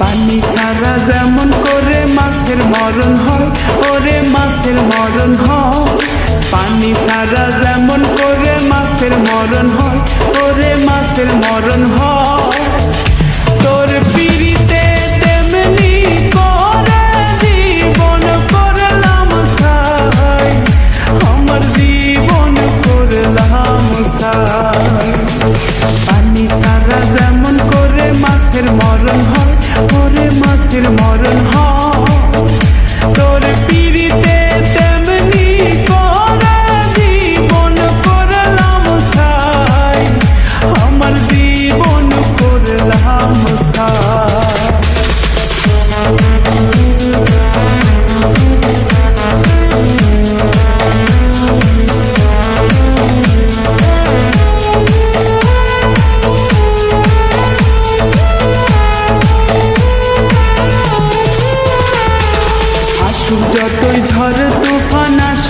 পানি ছাড়া যেমন করে মাছের মরণ হয়, ওরে মাছের মরণ হয়। পানি ছাড়া যেমন করে মাছের মরণ হয়, ওরে মাছের মরণ হয়।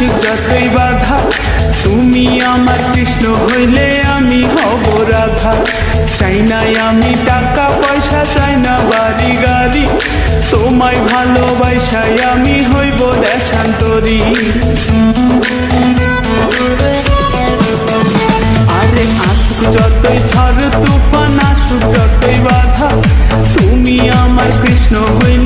আসি যতই বাধা, তুমি আমার কৃষ্ণ হইলে আমি হব রাধা। চাই নাই আমি টাকা, পয়সা, চাই না বাড়ি, গাড়ি। তোমায় ভালোবাসাই আমি হইব দেশান্তরি। আরে আসুক যতই ঝড়, তুফান আসুক যতই বাধা, তুমি আমার কৃষ্ণ হইলে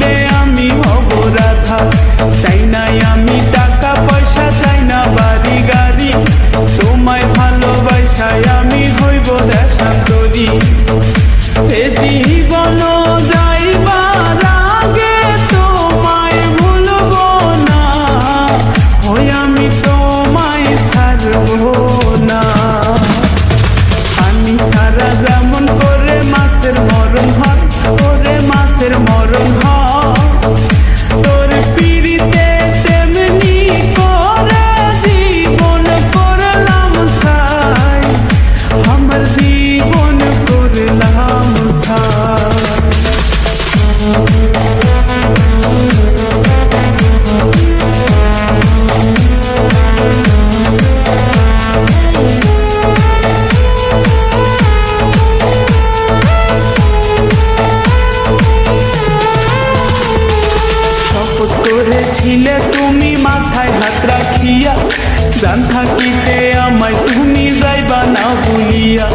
জান থাকিতে আমায় তুমি যাইবা না ভুলিয়া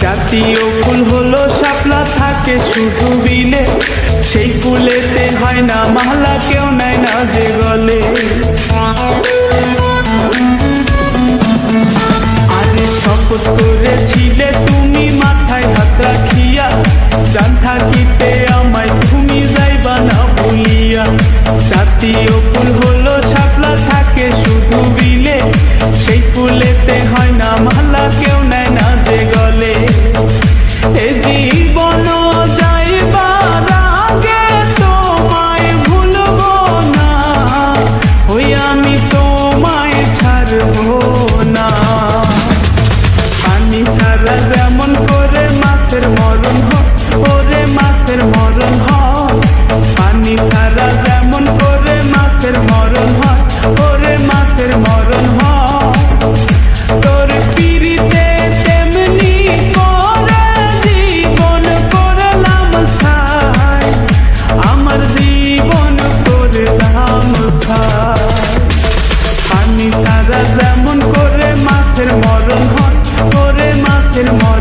জাতীয় ফুল হলো শাপলা, থাকে শুধু বিলে। সেই ফুলেতে হয় না মালা, কেউ নেয় না যে গলে। আরে শপথ করেছিলে তুমি, মাথায় হাত রাখিয়া। জান থাকিতে আমায় তুমি যাইবা না ভুলিয়া জাতীয় ফুল in the morning.